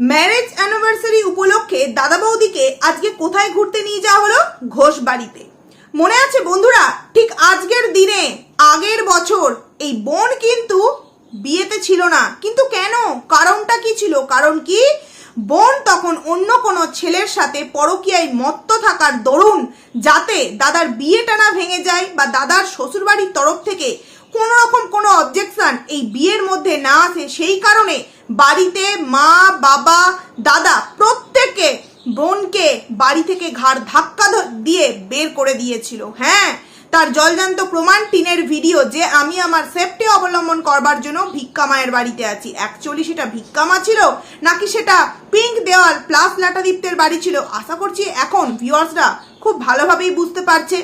Marriage anniversary উপলক্ষে দাদা বৌদিকে আজকে কোথায় ঘুরতে নিয়ে যাওয়া হলো? ঘোষ বাড়িতে। মনে আছে বন্ধুরা? ঠিক আজকের দিনে, আগের বছর। এই বোন কিন্তু বিয়েতে ছিল না। কিন্তু কেন? কারণটা কি ছিল? কারণ কি? বোন তখন অন্য কোনো ছেলের সাথে পরকীয়ায় মত্ত থাকার দরুন যাতে দাদার বিয়েটা না ভেঙে যায় বা দাদার শ্বশুরবাড়ির তরফ থেকে কোনো রকম কোনো অবজেকশন এই বিয়ের মধ্যে না আসে, সেই কারণে বাড়িতে মা, বাবা, দাদা প্রত্যেককে বোনকে বাড়ি থেকে ঘাড় ধাক্কা দিয়ে বের করে দিয়েছিল। হ্যাঁ তার জলজান্ত প্রমাণ টিনের ভিডিও যে আমি আমার সেফটি অবলম্বন করবার জন্য ভিক্ষা মায়ের বাড়িতে আছি। অ্যাকচুয়ালি সেটা ভিক্ষা মা ছিল, নাকি সেটা পিঙ্ক দেওয়াল প্লাস লাটাদীপ্তের বাড়ি ছিল? আশা করছি এখন ভিউয়ার্সরা খুব ভালোভাবেই বুঝতে পারছে।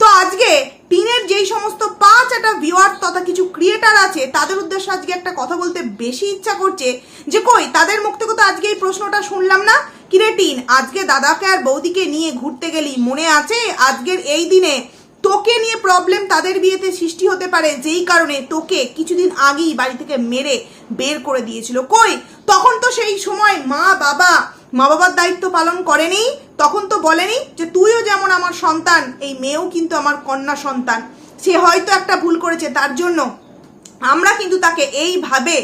তো আজকে টিনের যেই সমস্ত পাঁচ একটা ভিউয়ার তথা কিছু ক্রিয়েটার আছে, তাদের উদ্দেশ্যে আজকে একটা কথা বলতে বেশি ইচ্ছা করছে যে কই, তাদের মুখ থেকে তো আজকে এই প্রশ্নটা শুনলাম না। কিরে টিন, আজকে দাদাকে আর বৌদিকে নিয়ে ঘুরতে গেলি, মনে আছে? আজকের এই দিনে তোকে নিয়ে প্রবলেম তাদের বিয়েতে সৃষ্টি হতে পারে, যেই কারণে তোকে কিছুদিন আগেই বাড়ি থেকে মেরে বের করে দিয়েছিল। কই, তখন তো সেই সময় মা বাবা মা বাবার দায়িত্ব পালন করেনি তখন তো বলেনি যে তুইও যেমন আমার সন্তান, এই মেয়েও কিন্তু আমার কন্যা সন্তান। সে হয়তো একটা ভুল করেছে, তার জন্য আমরা কিন্তু তাকে এইভাবে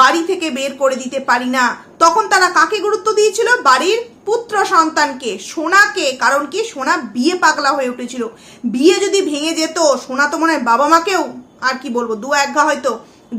বাড়ি থেকে বের করে দিতে পারি না। তখন তারা কাকে গুরুত্ব দিয়েছিল? বাড়ির পুত্র সন্তানকে, সোনাকে, কারণ কি? সোনা বিয়ে পাগলা হয়ে উঠেছিল। বিয়ে যদি ভেঙে যেত, সোনা তো মনে হয় বাবা মাকেও, আর কি বলব, দু একঘা হয়তো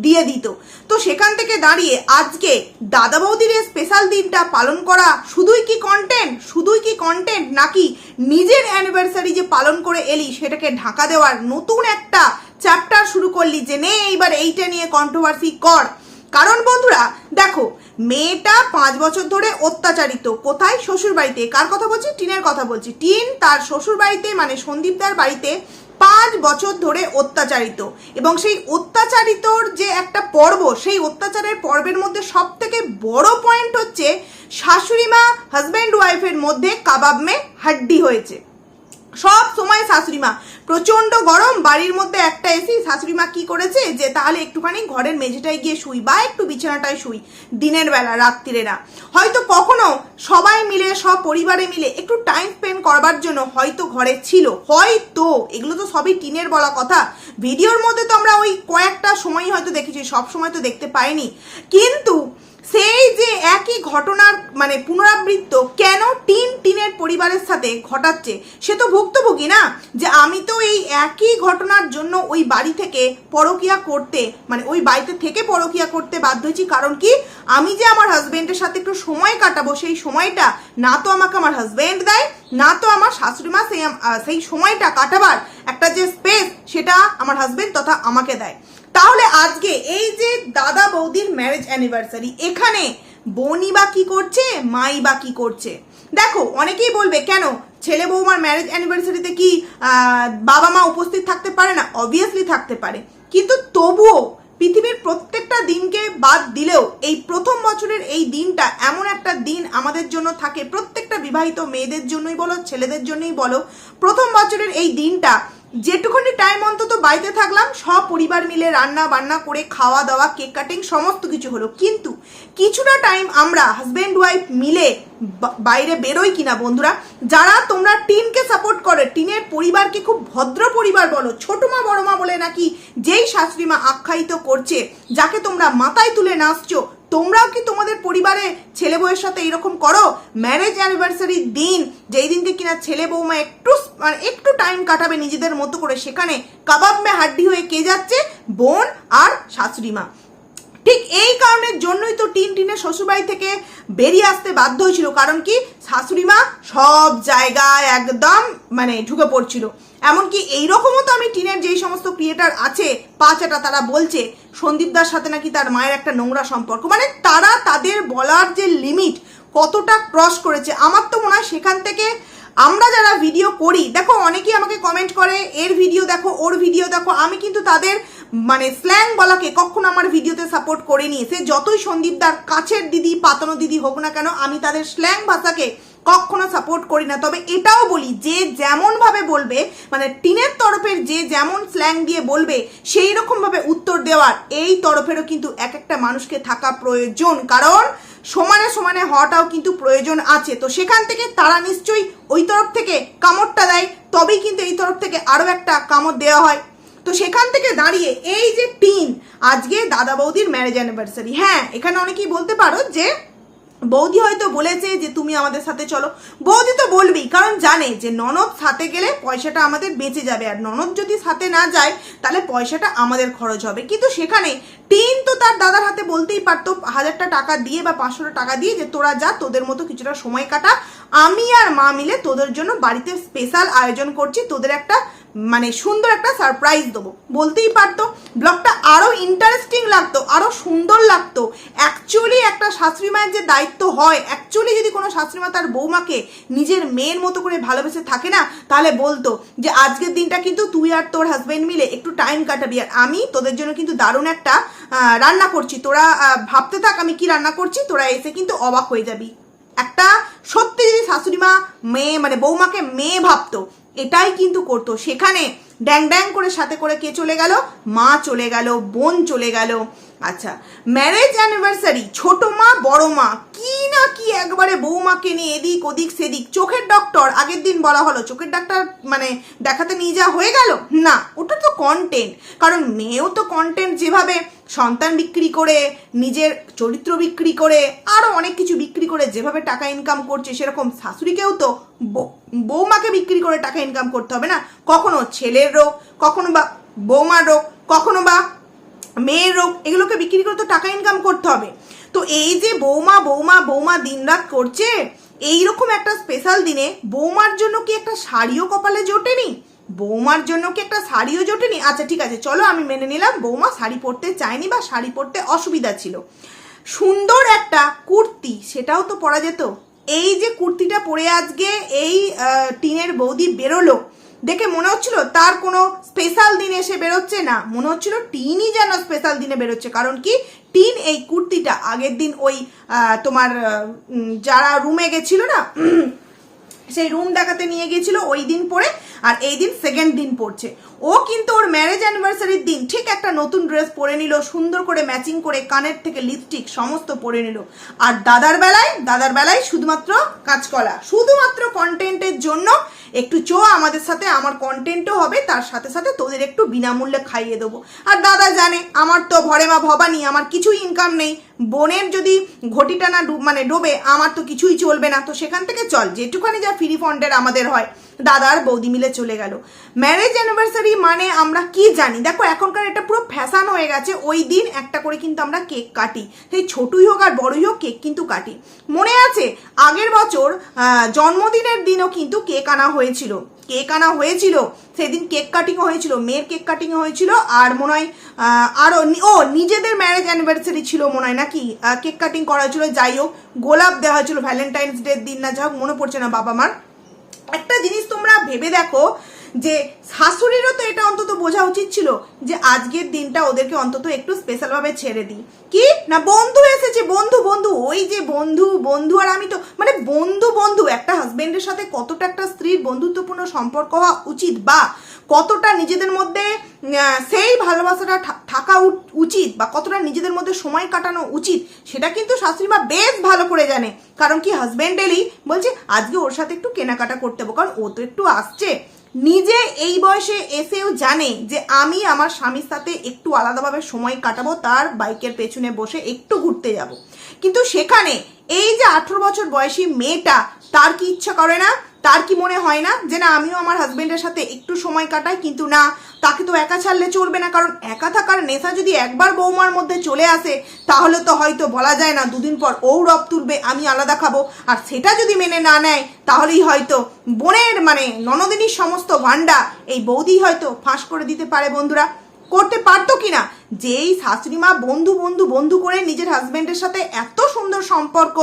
দিয়ে দিত। তো সেখান থেকে দাঁড়িয়ে আজকে দাদা বৌদির স্পেশাল দিনটা পালন করা শুধুই কি কন্টেন্ট শুধুই কি কন্টেন্ট নাকি নিজের অ্যানিভার্সারি যে পালন করে এলি, সেটাকে ঢাকা দেওয়ার নতুন একটা চ্যাপ্টার শুরু করলি যে নে, এইবার এইটা নিয়ে কন্ট্রোভার্সি কর। কারণ বন্ধুরা, দেখো, মেয়েটা পাঁচ বছর ধরে অত্যাচারিত। কোথায়? শ্বশুর বাড়িতে কার কথা বলছি? টিনের কথা বলছি। টিন তার শ্বশুর বাড়িতে মানে সন্দীপদার বাড়িতে পাঁচ বছর ধরে অত্যাচারিত। এবং সেই অত্যাচারিতর যে একটা পর্ব, সেই অত্যাচারের পর্বের মধ্যে সব থেকে বড় পয়েন্ট হচ্ছে শাশুড়ি মা হাজব্যান্ড ওয়াইফের মধ্যে কাবাব মে হাড্ডি হয়েছে। সব সময় শাশুড়ি মা। প্রচণ্ড গরম, বাড়ির মধ্যে একটা এসি শাশুড়ি মা কি করেছে যে তাহলে একটুখানি ঘরের মেঝেটায় গিয়ে শুই বা একটু বিছানাটায় শুই, দিনের বেলা, রাত্রিরে না। হয়তো কখনো সবাই মিলে, সব পরিবারে মিলে একটু টাইম স্পেন্ড করবার জন্য হয়তো ঘরে ছিল। হয়তো, এগুলো তো সবই টিনের বলা কথা। ভিডিওর মধ্যে তো আমরা ওই কয়েকটা সময় হয়তো দেখেছি, সব সময় তো দেখতে পাইনি। কিন্তু সেই যে একই ঘটনার মানে পুনরাবৃত্ত কেন টিন টিনের পরিবারের সাথে ঘটাচ্ছে, সে তো ভুক্তভোগী না? যে আমি তো এই একই ঘটনার জন্য ওই বাড়ি থেকে পরকিয়া করতে মানে ওই বাড়িতে থেকে পরকিয়া করতে বাধ্য হয়েছি। কারণ কি? আমি যে আমার হাজবেন্ডের সাথে একটু সময় কাটাবো, সেই সময়টা না তো আমাকে আমার হাজবেন্ড দেয়, না তো আমার শাশুড়ি মা সেই সেই সময়টা কাটাবার একটা যে স্পেস সেটা আমার হাজবেন্ড তথা আমাকে দেয়। তাহলে আজকে এই যে দাদা বৌদির ম্যারেজ অ্যানিভার্সারি এখানে বোনই বা কি করছে, মাই বা কি করছে? দেখো, অনেকেই বলবে, কেন? ছেলে বৌমার ম্যারেজ অ্যানিভার্সারিতে কি বাবা মা উপস্থিত থাকতে পারে না? অবভিয়াসলি থাকতে পারে। কিন্তু তবুও পৃথিবীর প্রত্যেকটা দিনকে বাদ দিলেও এই প্রথম বছরের এই দিনটা এমন একটা দিন আমাদের জন্য থাকে, প্রত্যেকটা বিবাহিত মেয়েদের জন্যই বলো, ছেলেদের জন্যই বলো, প্রথম বছরের এই দিনটা যেটুকুনি টাইম অন্তত বাড়িতে থাকলাম, সব পরিবার মিলে রান্না বান্না করে খাওয়া দাওয়া কেক কাটিং সমস্ত কিছু হলো। কিন্তু কিছুটা টাইম আমরা হাজব্যান্ড ওয়াইফ মিলে বাইরে বেরোই কিনা বন্ধুরা, যারা তোমরা টিনকে সাপোর্ট করে টিনের পরিবারকে খুব ভদ্র পরিবার বলো, ছোট মা, বড় মা বলে নাকি যেই শাশুড়ি মা আখ্যায়িত করছে, যাকে তোমরা মাথায় তুলে নাচছো তোমরাও কি তোমাদের পরিবারে ছেলে বউয়ের সাথে এরকম করো? ম্যারেজ অ্যানিভার্সারির দিন, যেই দিনকে কিনা ছেলে বৌমা একটু মানে একটু টাইম কাটাবে নিজেদের মতো করে, সেখানে কাবাব মে হাড্ডি হয়ে কে যাচ্ছে? বোন আর শাশুড়ি মা। ঠিক এই কারণের জন্যই তো টিন টিনের শ্বশুরবাড়ি থেকে বেরিয়ে আসতে বাধ্য হয়েছিল, কারণ কি? শাশুড়ি মা সব জায়গায় একদম মানে ঢুকে পড়ছিল। এমনকি এইরকমও তো আমি টিনের যেই সমস্ত ক্রিয়েটার আছে, পাঁচাটা তারা বলছে সন্দীপদার সাথে নাকি তার মায়ের একটা নোংরা সম্পর্ক। মানে তারা তাদের বলার যে লিমিট কতটা ক্রস করেছে, আমার তো মনে হয় সেখান থেকে আমরা যারা ভিডিও করি, দেখো অনেকেই আমাকে কমেন্ট করে, এর ভিডিও দেখো, ওর ভিডিও দেখো, আমি কিন্তু তাদের মানে স্ল্যাং বলাকে কখনো আমার ভিডিওতে সাপোর্ট করিনি। সে যতই সন্দীপদার কাছের দিদি, পাতানো দিদি হোক না কেন, আমি তাদের স্ল্যাং ভাষাকে কখনো সাপোর্ট করি না। তবে এটাও বলি, যে যেমন বলবে মানে টিনের তরফের যে যেমন স্ল্যাং দিয়ে বলবে, সেই রকম ভাবে উত্তর দেওয়ার এই তরফেরও কিন্তু এক একটা মানুষকে থাকা প্রয়োজন। কারণ সমানে সমানে হওয়াটাও কিন্তু প্রয়োজন আছে। তো সেখান থেকে তারা নিশ্চয়ই ওই তরফ থেকে কামড়টা দেয়, তবেই কিন্তু এই তরফ থেকে আরও একটা কামড় দেওয়া হয়। তো সেখান থেকে দাঁড়িয়ে এই যে টিন, আজকে দাদা বৌদির ম্যারেজ অ্যানিভার্সারি হ্যাঁ এখানে অনেকেই বলতে পারো যে বৌদি হয়তো বলেছে যে তুমি আমাদের সাথে চলো। বৌদি তো বলবেই, কারণ জানে যে ননদ সাথে গেলে পয়সাটা আমাদের বেঁচে যাবে। আর ননদ যদি সাথে না যায়, তাহলে পয়সাটা আমাদের খরচ হবে। কিন্তু সেখানে টিন তো তার দাদার হাতে বলতেই পারতো, হাজারটা টাকা দিয়ে বা পাঁচশোটা টাকা দিয়ে যে তোরা যা, তোদের মতো কিছুটা সময় কাটা। আমি আর মা মিলে তোদের জন্য বাড়িতে স্পেশাল আয়োজন করছি, তোদের একটা মানে সুন্দর একটা সারপ্রাইজ দেবো। বলতেই পারতো, ব্লগটা আরও ইন্টারেস্টিং লাগতো আরও সুন্দর লাগতো। অ্যাকচুয়ালি একটা শাশুড়ি মায়ের যে দায়িত্ব হয় অ্যাকচুয়ালি যদি কোনো শাশুড়ি মা তার বৌমাকে নিজের মেয়ের মতো করে ভালোবেসে থাকে না, তাহলে বলতো যে আজকের দিনটা কিন্তু তুই আর তোর হাজব্যান্ড মিলে একটু টাইম কাটাবি। আর আমি তোদের জন্য কিন্তু দারুণ একটা রান্না করছি। তোরা ভাবতে থাক আমি কি রান্না করছি, তোরা এসে কিন্তু অবাক হয়ে যাবি। একটা সত্যি যদি শাশুড়ি মা মেয়ে মানে বৌমাকে মেয়ে ভাবতো এটাই কিন্তু করতো। সেখানে ড্যাং ড্যাং করে সাথে করে কে চলে গেল? মা চলে গেল, বোন চলে গেল। আচ্ছা ম্যারেজ অ্যানিভার্সারি ছোট মা, বড় মা, কি না কি একবারে বৌমাকে নিয়ে এদিক ওদিক সেদিক, চোখের ডক্টর আগের দিন বলা হলো, চোখের ডাক্তার মানে দেখাতে নিয়ে যাওয়া হয়ে গেল? না, ওটা তো কন্টেন্ট কারণ মেয়েও তো কন্টেন্ট যেভাবে সন্তান বিক্রি করে, নিজের চরিত্র বিক্রি করে আরও অনেক কিছু বিক্রি করে, যেভাবে টাকা ইনকাম করছে, সেরকম শাশুড়িকেও তো বৌমাকে বিক্রি করে টাকা ইনকাম করতে হবে না? কখনো ছেলের রোগ, কখনো বা বৌমার রোগ, কখনো বা মেয়ের রোগ, এগুলোকে বিক্রি করে তো টাকা ইনকাম করতে হবে। তো এই যে বৌমা বৌমা বৌমা দিনরাত করছে, এইরকম একটা স্পেশাল দিনে বৌমার জন্য কি একটা শাড়িও কপালে জোটেনি? বৌমার জন্য কি একটা শাড়িও জোটেনি? আচ্ছা ঠিক আছে, চলো আমি মেনে নিলাম, বৌমা শাড়ি পরতে চায়নি বা শাড়ি পরতে অসুবিধা ছিল। সুন্দর একটা কুর্তি, সেটাও তো পরা যেত। এই যে কুর্তিটা পরে আজকে এই টিনের বৌদি বেরোলো দেখে মনে হচ্ছিল তার কোনো স্পেশাল দিনে এসে বেরোচ্ছে না। মনে হচ্ছিল টিনই যেন স্পেশাল দিনে বেরোচ্ছে। কারণ কি? টিন এই কুর্তিটা আগের দিন ওই তোমার যারা রুমে গেছিল না সেই রুম দেখাতে নিয়ে গিয়েছিল ওই দিন পরে, আর এই দিন সেকেন্ড দিন পড়ছে। ও কিন্তু ওর ম্যারেজ অ্যানিভার্সারির দিন, ঠিক একটা নতুন ড্রেস পরে নিল, সুন্দর করে ম্যাচিং করে কানের থেকে লিপস্টিক সমস্ত পরে নিল। আর দাদার বেলায় দাদার বেলায় শুধুমাত্র কাঁচকলা, শুধুমাত্র কন্টেন্টের জন্য একটু চো আমাদের সাথে, আমার কন্টেন্টও হবে, তার সাথে সাথে তোদের একটু বিনামূল্যে খাইয়ে দেবো। আর দাদা জানে, আমার তো ভরে মা ভবানি, আমার কিছুই ইনকাম নেই। বোনের যদি ঘটিটা না মানে ডোবে, আমার তো কিছুই চলবে না। তো সেখান থেকে চল, যেটুখানি যা ফ্রি ফান্ডের আমাদের হয়। দাদা আর বৌদি মিলে চলে গেল। ম্যারেজ অ্যানিভার্সারি মানে আমরা কি জানি? দেখো, এখনকার এটা পুরো ফ্যাশান হয়ে গেছে। ওই দিন একটা করে কিন্তু আমরা কেক কাটি। সেই ছোটই হোক আর বড়ই হোক কেক কিন্তু কাটি। মনে আছে, আগের বছর জন্মদিনের দিনও কিন্তু কেক আনা হয়েছিল। কেক আনা হয়েছিল, সেদিন কেক কাটিং হয়েছিল, মেয়ের কেক কাটিং হয়েছিল, আর মনে হয় আরও ও, নিজেদের ম্যারেজ অ্যানিভার্সারি ছিল মনে হয় নাকি কেক কাটিং করা হয়েছিল, যাই হোক, গোলাপ দেওয়া হয়েছিল ভ্যালেন্টাইন্স ডের দিন না যা হোক, মনে পড়ছে না বাবা মার। একটা জিনিস তোমরা ভেবে দেখো যে শাশুড়িরও তো এটা অন্তত বোঝা উচিত ছিল যে আজকের দিনটা ওদেরকে অন্তত একটু স্পেশালভাবে ছেড়ে দিই। কি? না, বন্ধু এসেছে, বন্ধু বন্ধু, ওই যে বন্ধু বন্ধু আর আমি তো মানে বন্ধু বন্ধু, একটা হাজবেন্ডের সাথে কতটা একটা স্ত্রীর বন্ধুত্বপূর্ণ সম্পর্ক হওয়া উচিত বা কতটা নিজেদের মধ্যে সেই ভালোবাসাটা থাকা উচিত বা কতটা নিজেদের মধ্যে সময় কাটানো উচিত, সেটা কিন্তু শাশুড়ি মা বেশ ভালো করে জানে। কারণ কি হাজবেন্ড এলেই বলছে, আজকে ওর সাথে একটু কেনাকাটা করতে হবে, কারণ ও তো একটু আসছে। নিজে এই বয়সে এসেও জানে যে আমি আমার স্বামীর সাথে একটু আলাদাভাবে সময় কাটাবো, তার বাইকের পেছনে বসে একটু ঘুরতে যাব। কিন্তু সেখানে এই যে আঠেরো বছর বয়সী মেয়েটা, তার কি ইচ্ছা করে না? তার কি মনে হয় না? যে না, আমিও আমার হাজবেন্ডের সাথে একটু সময় কাটাই, কিন্তু না, তাকে তো একা ছাড়লে চলবে না। কারণ একা থাকার নেশা যদি একবার বৌমার মধ্যে চলে আসে, তাহলে তো হয়তো বলা যায় না, দুদিন পর ও রব তুলবে, আমি আলাদা খাব। আর সেটা যদি মেনে না নেয়, তাহলেই হয়তো বোনের মানে ননদিনীর সমস্ত ভান্ডা এই বৌদি হয়তো ফাঁস করে দিতে পারে, বন্ধুরা। করতে পারতো কিনা? যেই শাশুড়ি মা বন্ধু বন্ধু বন্ধু করে নিজের হাজব্যান্ডের সাথে এত সুন্দর সম্পর্ক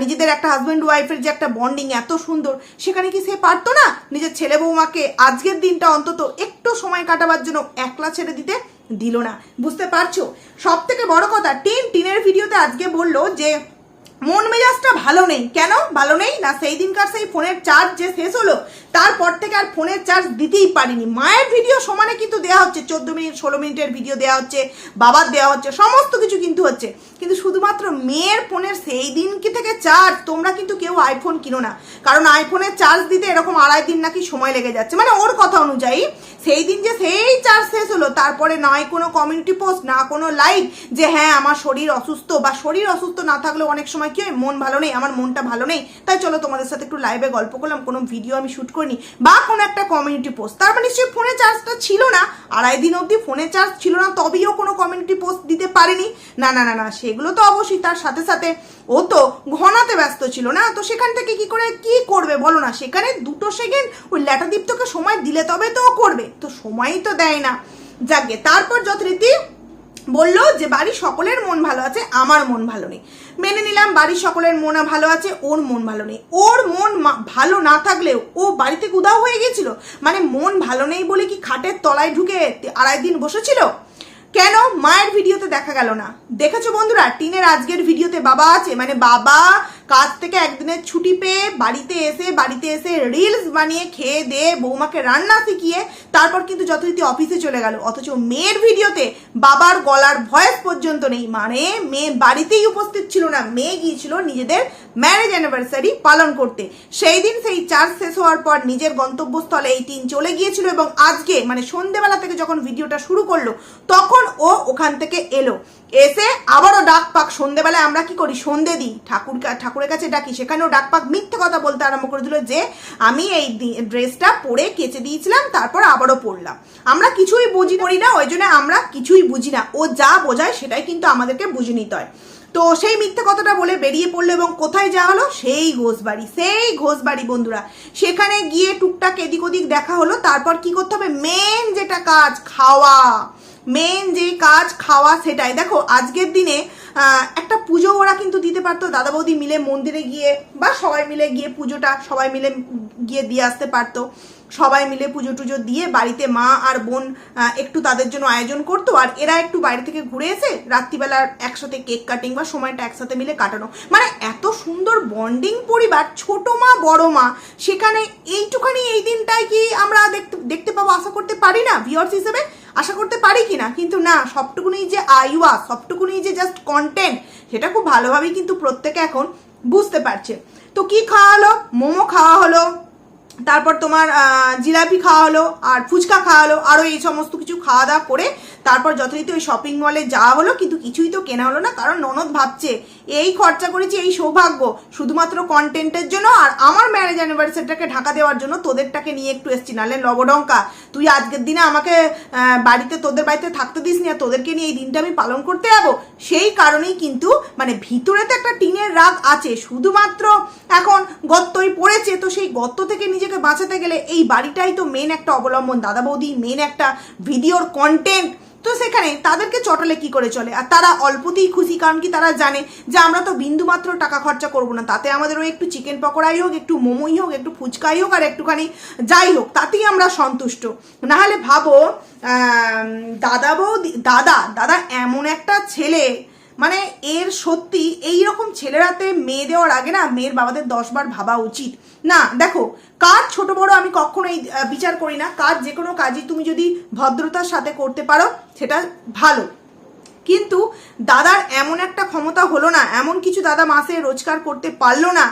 নিজেদের একটা হাজব্যান্ড ওয়াইফের যে একটা বন্ডিং এত সুন্দর, সেখানে কি সে পারতো না নিজের ছেলে বৌমাকে আজকের দিনটা অন্তত একটু সময় কাটাবার জন্য একলা ছেড়ে দিতে দিল না? বুঝতে পারছ? সব থেকে বড় কথা টিন টিনের ভিডিওতে আজকে বলল যে মন মেজাজটা ভালো নেই। কেন? ভালো নেই? না, সেই দিনকার সেই ফোনের চার্জ যে শেষ হলো, তারপর থেকে আর ফোনের চার্জ দিতেই পারিনি। মায়ের ভিডিও সমানে কিন্তু দেওয়া হচ্ছে, চোদ্দ মিনিট, ষোলো মিনিটের ভিডিও দেওয়া হচ্ছে, বাবার দেওয়া হচ্ছে, সমস্ত কিছু কিন্তু হচ্ছে। কিন্তু শুধুমাত্র মেয়ের ফোনের সেই দিন কি থেকে চার্জ তোমরা কিন্তু কেউ আইফোন কিনো না। কারণ আইফোনের চার্জ দিতে এরকম আড়াই দিন নাকি সময় লেগে যাচ্ছে। মানে ওর কথা অনুযায়ী সেই দিন যে সেই চার্জ শেষ হলো, তারপরে নয় কোনো কমিউনিটি পোস্ট না কোনো লাইভ যে হ্যাঁ আমার শরীর অসুস্থ বা শরীর অসুস্থ না থাকলেও অনেক সময় কি হয়, মন ভালো নেই, আমার মনটা ভালো নেই। তাই চলো তোমাদের সাথে একটু লাইভে গল্প করলাম, কোনো ভিডিও আমি শ্যুট করিনি, বা কোনো একটা কমিউনিটি পোস্ট তার মানে নিশ্চয়ই ফোনে চার্জটা ছিল না, আড়াই দিন অবধি ফোনে চার্জ ছিল না তবেও কোনো কমিউনিটি পোস্ট দিতে পারেনি। না না না না, সেগুলো তো অবশ্যই, তার সাথে সাথে ও তো ঘনাতে ব্যস্ত ছিল না, তো সেখান থেকে কি করে, কি করবে বলো না, সেখানে দুটো সেকেন্ড ওই ল্যাটাদীপ্তকে সময় দিলে তবে তো ও করবে। তো সময়ই তো দেয় না। যাকে তারপর যথারীতি বলল যে, বাড়ির সকলের মন ভালো আছে, আমার মন ভালো নেই। মেনে নিলাম, বাড়ির সকলের মন ভালো আছে, ওর মন ভালো নেই। ওর মন ভালো না থাকলেও ও বাড়িতে উদাও হয়ে গেছিল। মানে মন ভালো নেই বলে কি খাটের তলায় ঢুকে আড়াই দিন বসেছিল? কেন? মায়ের ভিডিওতে দেখা গেল না। দেখেছ বন্ধুরা, টিনের আজকের ভিডিওতে বাবা আছে। মানে বাবা কাজ থেকে একদিনের ছুটি পেয়ে বাড়িতে এসে বাড়িতে এসে রিলস বানিয়ে খেয়ে দিয়ে বৌমাকে রান্না শিখিয়ে তারপর কিন্তু যথারীতি অফিসে চলে গেল। অথচ মেয়ের ভিডিওতে বাবার গলার ভয়েস পর্যন্ত নেই। মানে মেয়ে বাড়িতেই উপস্থিত ছিল না, মেয়ে গিয়েছিল নিজেদের ম্যারেজ অ্যানিভার্সারি পালন করতে। সেই দিন সেই চার্জ শেষ হওয়ার পর নিজের গন্তব্যস্থলে এই টিন চলে গিয়েছিল এবং আজকে মানে সন্ধেবেলা থেকে যখন ভিডিওটা শুরু করল, তখন ও ওখান থেকে এলো। এসে আবারও ডাক পাক। সন্ধেবেলায় আমরা কি করি? সন্ধে দিই। ঠাকুর ঠাকুরের কাছে ডাকি। সেখানেও ডাক পাক। মিথ্যে কথা বলতে আরম্ভ করে দিল যে, আমি এই ড্রেসটা পরে কেচে দিয়েছিলাম, তারপর আবারও পরলাম। আমরা কিছুই বুঝি করি না, ওই জন্য আমরা কিছুই বুঝি না। ও যা বোঝায় সেটাই কিন্তু আমাদেরকে বুঝে নিতে হয়। তো সেই মিথ্যে কথাটা বলে বেরিয়ে পড়ল এবং কোথায় যাওয়া হলো? সেই ঘোষবাড়ি সেই ঘোষবাড়ি বন্ধুরা। সেখানে গিয়ে টুকটাক এদিক ওদিক দেখা হলো, তারপর কি করতে হবে? মেন যেটা কাজ, খাওয়া। মেন যে কাজ খাওয়া সেটাই। দেখো, আজকের দিনে একটা পুজো ওরা কিন্তু দিতে পারতো। দাদা বৌদি মিলে মন্দিরে গিয়ে বা সবাই মিলে গিয়ে পুজোটা সবাই মিলে গিয়ে দিয়ে আসতে পারতো। সবাই মিলে পুজো টুজো দিয়ে বাড়িতে মা আর বোন একটু তাদের জন্য আয়োজন করতো। আর এরা একটু বাইরে থেকে ঘুরে এসে রাত্রিবেলা একসাথে কেক কাটিং বা সময়টা একসাথে মিলে কাটানো। মানে এত সুন্দর বন্ডিং পরিবার, ছোট মা, বড় মা। সেখানে এইটুখানি এই দিনটাই কি আমরা দেখতে দেখতে পাবো, আশা করতে পারি না ভিওর্স হিসেবে? আশা করতে পারি কি না কিন্তু না সবটুকুনি যে আইওয়া সবটুকুনি যে জাস্ট কন্টেন্ট সেটা খুব ভালোভাবেই কিন্তু প্রত্যেকে এখন বুঝতে পারছে। তো কি খাওয়া হলো? মোমো খাওয়া হলো। তারপর তোমার জিলাপি খাওয়া হলো আর ফুচকা খাওয়া হলো আরও এই সমস্ত কিছু খাওয়া দাওয়া করে তারপর যথারীতি ওই শপিং মলে যাওয়া হলো, কিন্তু কিছুই তো কেনা হলো না, কারণ ননদ ভাবছে, এই খরচা করেছি, এই সৌভাগ্য, শুধুমাত্র কন্টেন্টের জন্য, আর আমার ম্যারেজ অ্যানিভার্সারিটাকে ঢাকা দেওয়ার জন্য তোদেরটাকে নিয়ে একটু এসছি, নাহলে লবডঙ্কা। তুই আজকের দিনে আমাকে বাড়িতে, তোদের বাড়িতে থাকতে দিস নি তোদেরকে নিয়ে এই দিনটা আমি পালন করতে যাব। সেই কারণেই কিন্তু মানে ভিতরে তো একটা টিনের রাগ আছে, শুধুমাত্র এখন গত্তই পড়েছে, তো সেই গত্ত থেকে নিজেকে বাঁচাতে গেলে এই বাড়িটাই তো মেন একটা অবলম্বন। দাদা বৌদি মেন একটা ভিডিওর কন্টেন্ট তো সেখানে তাদেরকে চটালে কি করে চলে? আর তারা অল্পতেই খুশি, কারণ কি তারা জানে যে আমরা তো বিন্দুমাত্র টাকা খরচা করব না। তাতে আমাদের ওই একটু চিকেন পকোড়াই হোক, একটু মোমোই হোক, একটু ফুচকাই হোক, আর একটুখানি যাই হোক, তাতেই আমরা সন্তুষ্ট। নাহলে ভাবো দাদা বৌদি, দাদা দাদা এমন একটা ছেলে মানে এর সত্যি এই রকম ছেলেরাতে মেয়ে দেওয়ার আগে না মেয়ের বাবাদের দশবার ভাবা উচিত। না দেখো কাজ ছোট বড় আমি কখনোই আহ, বিচার করি না। কাজ যে কোনো কাজই তুমি যদি ভদ্রতার সাথে করতে পারো সেটা ভালো। কিন্তু দাদার এমন একটা ক্ষমতা হলো না এমন কিছু দাদা মাসে রোজগার করতে পারল না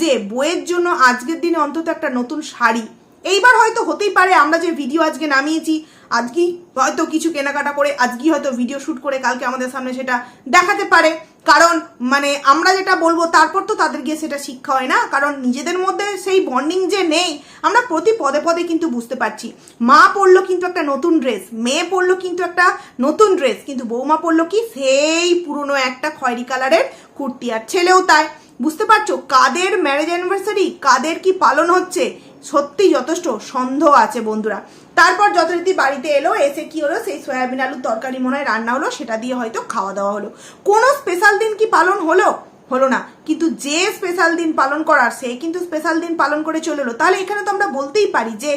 যে বইয়ের জন্য আজকের দিনে অন্তত একটা নতুন শাড়ি এইবার হয়তো হতেই পারে, আমরা যে ভিডিও আজকে নামিয়েছি, আজকেই হয়তো কিছু কেনাকাটা করে, আজকেই হয়তো ভিডিও শ্যুট করে কালকে আমাদের সামনে সেটা দেখাতে পারে। কারণ মানে আমরা যেটা বলব, তারপর তো তাদের গিয়ে সেটা শিক্ষা হয় না। কারণ নিজেদের মধ্যে সেই বন্ডিং যে নেই, আমরা প্রতি পদে পদে কিন্তু বুঝতে পারছি। মা পরলো কিন্তু একটা নতুন ড্রেস মেয়ে পরলো কিন্তু একটা নতুন ড্রেস কিন্তু বৌমা পরলো কি সেই পুরনো একটা খয়েরি কালারের কুর্তি, আর ছেলেও তাই। বুঝতে পারছ? কাদের ম্যারেজ অ্যানিভার্সারি কাদের কি পালন হচ্ছে? সত্যি যথেষ্ট সন্দেহ আছে বন্ধুরা। তারপর যথারীতি বাড়িতে এলো, এসে কি হলো? সেই সয়াবিন আলুর তরকারি মনে হয় রান্না হলো, সেটা দিয়ে হয়তো খাওয়া দাওয়া হলো। কোনো স্পেশাল দিন কি পালন হলো? হলো না। কিন্তু যে স্পেশাল দিন পালন করার, সে কিন্তু স্পেশাল দিন পালন করে চলে এলো। তাহলে এখানে তো আমরা বলতেই পারি যে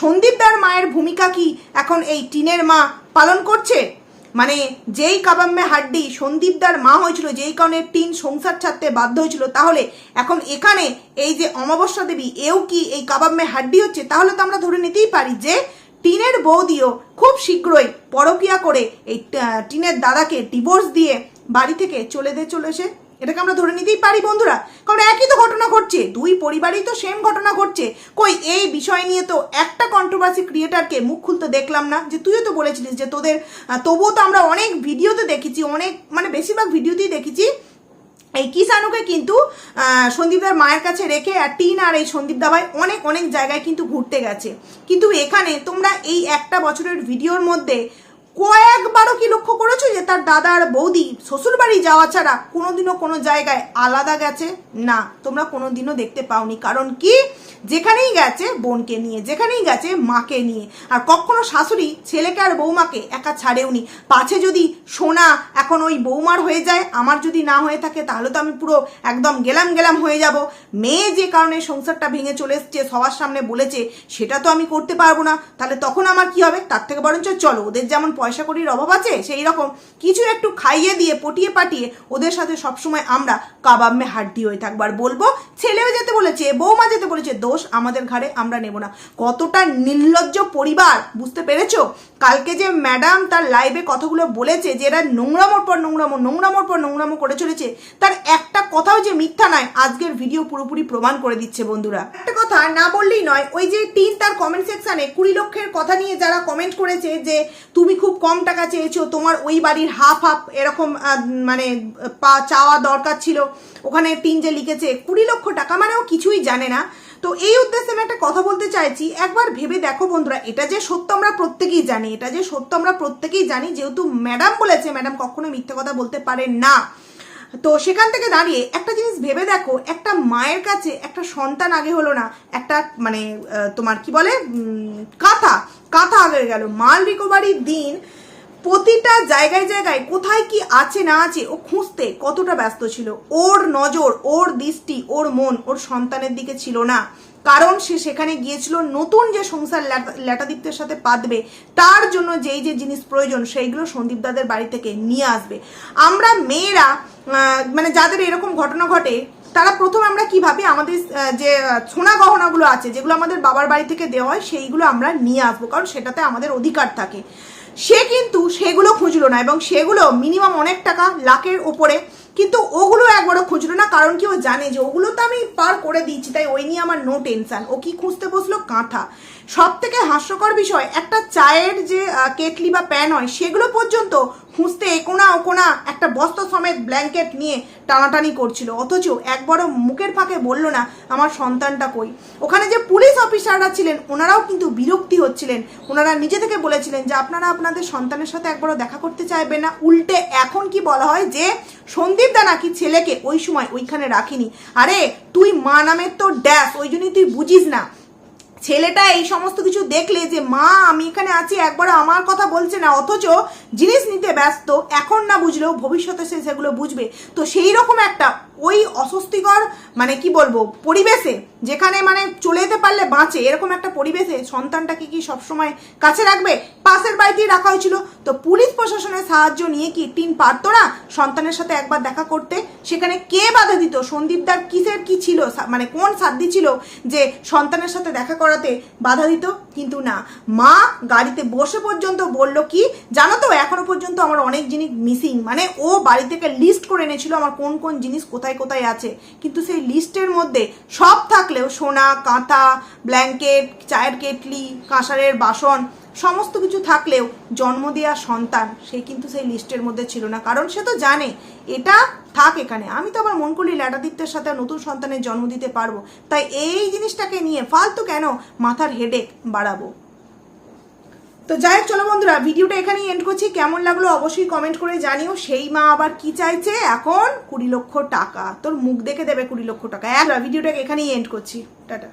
সন্দীপদার মায়ের ভূমিকা কি এখন এই টিনের মা পালন করছে? মানে যেই কাবাম্মে হাড্ডি সন্দীপদার মা হয়েছিল, যেই কারণে টিন সংসার ছাড়তে বাধ্য হয়েছিল, তাহলে এখন এখানে এই যে অমাবস্যা দেবী, এও কি এই কাবাম্মে হাড্ডি হচ্ছে? তাহলে তো আমরা ধরে নিতেই পারি যে টিনের বৌদিও খুব শীঘ্রই পরকিয়া করে এই টিনের দাদাকে ডিভোর্স দিয়ে বাড়ি থেকে চলে দিয়ে চলেছে এটাকে আমরা ধরে নিতেই পারি, বন্ধুরা। কারণ একই তো ঘটনা ঘটছে, দুই পরিবারই তো সেম ঘটনা ঘটছে। কই, এই বিষয় নিয়ে তো একটা কন্ট্রোভার্সি ক্রিয়েটারকে মুখ খুলতে দেখলাম না। যে তুইও তো বলেছিলিস যে তোদের তবুও তো আমরা অনেক ভিডিওতে দেখেছি, অনেক মানে বেশিরভাগ ভিডিওতেই দেখেছি। এই কিষানুকে কিন্তু সন্দীপদার মায়ের কাছে রেখে আর টিন আর এই সন্দীপ দাবাই অনেক অনেক জায়গায় কিন্তু ঘুরতে গেছে। কিন্তু এখানে তোমরা এই একটা বছরের ভিডিওর মধ্যে কয়েকবারও কি লক্ষ্য করেছ যে তার দাদা আর বৌদি শ্বশুর বাড়ি যাওয়া ছাড়া কোনোদিনও কোনো জায়গায় আলাদা গেছে? না, তোমরা কোনোদিনও দেখতে পাওনি। কারণ কি? যেখানেই গেছে বোনকে নিয়ে, যেখানেই গেছে মাকে নিয়ে। আর কখনো শাশুড়ি ছেলেকে আর বৌমাকে একা ছাড়েওনি। পাছে যদি সোনা এখন ওই বৌমার হয়ে যায়, আমার যদি না হয়ে থাকে, তাহলে তো আমি পুরো একদম গেলাম গেলাম হয়ে যাব। মেয়ে যে কারণে সংসারটা ভেঙে চলে এসছে, সবার সামনে বলেছে, সেটা তো আমি করতে পারব না। তাহলে তখন আমার কি হবে? তার থেকে বরঞ্চ চলো, ওদের যেমন পয়সা কড়ির অভাব আছে? সেই রকম কিছু একটু খাইয়ে দিয়ে, পটিয়ে পাটিয়ে ওদের সাথে সবসময় আমরা কাবাম্মে হাড্ডি হয়ে থাকব। আর বলব, ছেলেও যেতে বলেছে বৌমা যেতে বলেছে, দোষ আমাদের ঘাড়ে আমরা নেব না। কতটা নির্লজ্জ পরিবার, বুঝতে পেরেছ? কালকে যে ম্যাডাম তার লাইভে কথাগুলো বলেছে যে এরা নোংরামোর পর নোংরামো, নোংরামোর পর নোংরামো করে চলেছে, তার একটা কথাও যে মিথ্যা নয়, আজকের ভিডিও পুরোপুরি প্রমাণ করে দিচ্ছে বন্ধুরা। একটা কথা না বললেই নয়, ওই যে টিন তার কমেন্ট সেকশানে কুড়ি লক্ষের কথা নিয়ে যারা কমেন্ট করেছে যে, তুমি খুব কম টাকা চেয়েছো, তোমার ওই বাড়ির হাফ হাফ এরকম মানে পা, চাওয়া দরকার ছিল, ওখানে টিন যে লিখেছে, কুড়ি লক্ষ টাকা মানে ও কিছুই জানে না। তো এই উদ্দেশ্যে আমি একটা কথা বলতে চাইছি, একবার ভেবে দেখো বন্ধুরা, এটা যে সত্য আমরা প্রত্যেকেই জানি, এটা যে সত্য আমরা প্রত্যেকেই জানি, যেহেতু ম্যাডাম বলেছে ম্যাডাম কখনো মিথ্যে কথা বলতে পারে না। তো সেখান থেকে দাঁড়িয়ে একটা জিনিস ভেবে দেখো, একটা মায়ের কাছে একটা সন্তান আগে হলো না, একটা মানে তোমার কি বলে কাঁথা। কাঁথা আগে গেল। মাল রিকভারির দিন প্রতিটা জায়গায় জায়গায় কোথায় কি আছে না আছে ও খুঁজতে কতটা ব্যস্ত ছিল। ওর নজর, ওর দৃষ্টি, ওর মন, ওর সন্তানের দিকে ছিল না। কারণ সে সেখানে গিয়েছিল, নতুন যে সংসার ল্যাটা- ল্যাটাদিত্যের সাথে পাতবে, তার জন্য যেই যে জিনিস প্রয়োজন, সেইগুলো সন্দীপ দাদের বাড়ি থেকে নিয়ে আসবে। আমরা মেয়েরা মানে যাদের এরকম ঘটনা ঘটে তারা প্রথম আমরা কি ভাবি? আমাদের যে সোনা গহনাগুলো আছে, যেগুলো আমাদের বাবার বাড়ি থেকে দেওয়া হয়, সেইগুলো আমরা নিয়ে আসব, কারণ সেটাতে আমাদের অধিকার থাকে। সে কিন্তু সেগুলো খুঁজলো না এবং সেগুলো মিনিমাম অনেক টাকা লাখের ওপরে, কিন্তু ওগুলো একবারও খুঁজলো না, কারণ কি ও জানে যে ওগুলো তো আমি পার করে দিচ্ছি তাই ওই নিয়ে আমার নো টেনশান ও কি খুঁজতে বসল? কাঁথা। সব থেকে হাস্যকর বিষয়, একটা চায়ের যে কেটলি বা প্যান হয়, সেগুলো পর্যন্ত খুঁজতে একোনা ওকোনা একটা বস্ত্র সমেত ব্ল্যাঙ্কেট নিয়ে টানাটানি করছিল। অথচ একবারও মুখের ফাঁকে বলল না, আমার সন্তানটা কই? ওখানে যে পুলিশ অফিসাররা ছিলেন, ওনারাও কিন্তু বিরক্তি হচ্ছিলেন। ওনারা নিজে থেকে বলেছিলেন যে, আপনারা আপনাদের সন্তানের সাথে একবারও দেখা করতে চাইবেন না। উল্টে এখন কি বলা হয় যে, সন্দীপ দা নাকি ছেলেকে ওই সময় ওইখানে রাখিনি। আরে, তুই মা নামের তো ড্যাশ, ওই জন্যই তুই বুঝিস না। ছেলেটা এই সমস্ত কিছু দেখলে যে, মা, আমি এখানে আছি একবার আমার কথা বলছে না, অথচ জিনিস নিতে ব্যস্ত, এখন না বুঝলেও ভবিষ্যতে সে সেগুলো বুঝবে। তো সেই রকম একটা ওই অস্বস্তিকর মানে কি বলব, পরিবেশে যেখানে মানে চলে যেতে পারলে বাঁচে। এরকম একটা পরিবেশে সন্তানটাকে কি সবসময় কাছে রাখবে? পাশের বাড়িতেই রাখা হয়েছিল। তো পুলিশ প্রশাসনের সাহায্য নিয়ে কি টিন পারতো না সন্তানের সাথে একবার দেখা করতে? সেখানে কে বাধা দিত? সন্দীপদার কিসের কি ছিল? মানে কোন সাধ্য ছিল যে সন্তানের সাথে দেখা করাতে বাধা দিত? কিন্তু না। মা গাড়িতে বসে পর্যন্ত বলল কি, জানো তো, এখনও পর্যন্ত আমার অনেক জিনিস মিসিং। মানে ও বাড়ি থেকে লিস্ট করে এনেছিল আমার কোন কোন জিনিস কোথায় কোথায় আছে। কিন্তু সেই লিস্টের মধ্যে সব থাকলেও সোনা, কাঁথা, ব্ল্যাঙ্কেট, চায়ের কেটলি, কাঁসারের বাসন, সমস্ত কিছু থাকলেও জন্ম দেওয়া সন্তান সে কিন্তু সেই লিস্টের মধ্যে ছিল না। কারণ সে তো জানে, এটা থাক এখানে। আমি তো আবার মন করি ল্যাটাদিত্যের সাথে নতুন সন্তানের জন্ম দিতে পারব। তাই এই জিনিসটাকে নিয়ে ফালতু কেন মাথার হেডেক বাড়াবো? তো যাই হোক, চলো বন্ধুরা ভিডিওটা এখানেই এন্ড করছি। কেমন লাগল অবশ্যই কমেন্ট করে জানিও। সেই মা আবার কি চাইছে? এখন কুড়ি লক্ষ টাকা। তোর মুখ দেখে দেবে কুড়ি লক্ষ টাকা। এক ভিডিওটাকে এখানেই এন্ড করছি। টাটা।